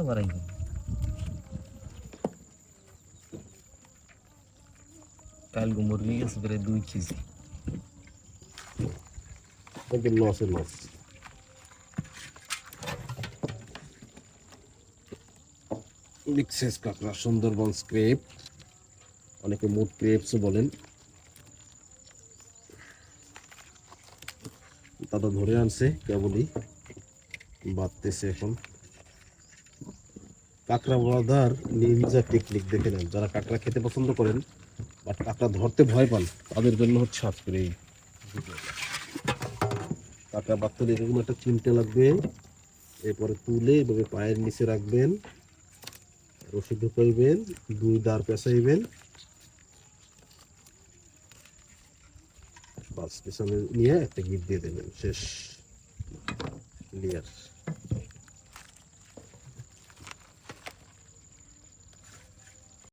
আবার আইব কালকে মুরগি গেছে প্রায় দুই কেজি। লসে লস বিগ সাইজ কাঁকড়া, সুন্দরবন স্ক্রেপ। অনেকে মুড ক্রেপসও বলেন। দাদা ধরে আনছে, কেবলই বাঁধতেছে এখন। কাঁকড়া বাঁধার নিনজা টেকনিক দেখে নেন। যারা কাঁকড়া খেতে পছন্দ করেন বাট কাঁকড়া ধরতে ভয় পান, তাদের জন্য হচ্ছে আজকের এই কাঁকড়া বাঁধতে এরকম একটা চিমটে লাগবে, এরপরে তুলে এভাবে পায়ের নিচে রাখবেন রশি ঢুকাইবেন দুই দাঁড় পেঁচাইবেন। বাস, পেছনে নিয়ে একটা গিট দিয়ে দেবেন, শেষ। ক্লিয়ার